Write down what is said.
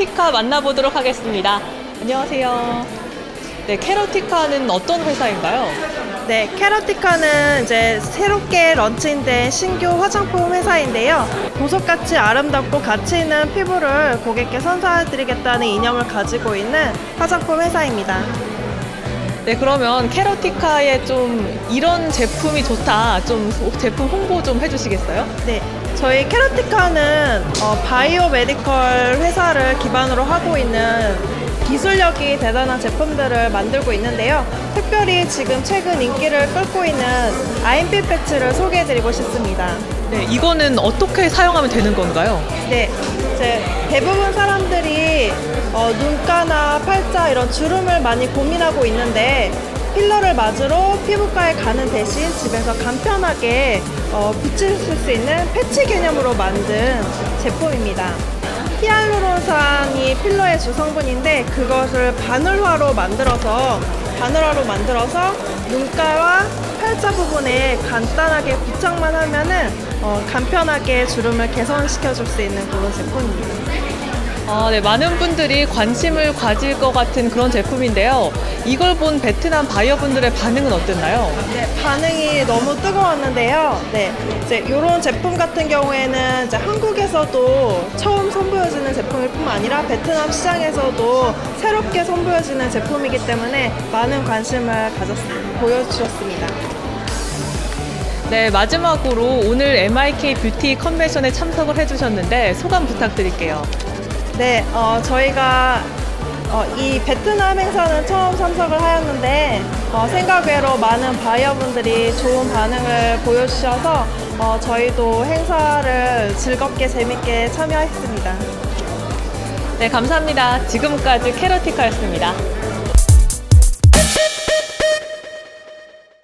캐로티카 만나보도록 하겠습니다. 안녕하세요. 네, 캐로티카는 어떤 회사인가요? 네, 캐러티카는 이제 새롭게 런칭된 신규 화장품 회사인데요. 보석같이 아름답고 가치 있는 피부를 고객께 선사해드리겠다는 이념을 가지고 있는 화장품 회사입니다. 네, 그러면 캐로티카에 좀 이런 제품이 좋다. 좀 제품 홍보 좀 해주시겠어요? 네, 저희 캐러티카는 어, 바이오 메디컬 회사를 기반으로 하고 있는 기술력이 대단한 제품들을 만들고 있는데요. 특별히 지금 최근 인기를 끌고 있는 아인필 패치를 소개해드리고 싶습니다. 네, 이거는 어떻게 사용하면 되는 건가요? 네, 이제 대부분 사람들이 어, 눈가나 팔자 이런 주름을 많이 고민하고 있는데 필러를 맞으러 피부과에 가는 대신 집에서 간편하게 어, 붙일 수 있는 패치 개념으로 만든 제품입니다. 히알루론산이 필러의 주성분인데 그것을 바늘화로 만들어서 바늘화로 만들어서 눈가와 팔자 부분에 간단하게 부착만 하면은 어, 간편하게 주름을 개선시켜 줄 수 있는 그런 제품입니다. 아, 네, 많은 분들이 관심을 가질 것 같은 그런 제품인데요. 이걸 본 베트남 바이어분들의 반응은 어땠나요? 네, 반응이 너무 뜨거웠는데요. 네, 이제 이런 제품 같은 경우에는 이제 한국에서도 처음 선보여지는 제품일 뿐만 아니라 베트남 시장에서도 새롭게 선보여지는 제품이기 때문에 많은 관심을 가졌, 보여주셨습니다. 네, 마지막으로 오늘 MIK 뷰티 컨벤션에 참석을 해주셨는데 소감 부탁드릴게요. 네, 어, 저희가 어, 이 베트남 행사는 처음 참석을 하였는데 어, 생각 외로 많은 바이어분들이 좋은 반응을 보여주셔서 어, 저희도 행사를 즐겁게 재밌게 참여했습니다. 네, 감사합니다. 지금까지 캐러티카였습니다.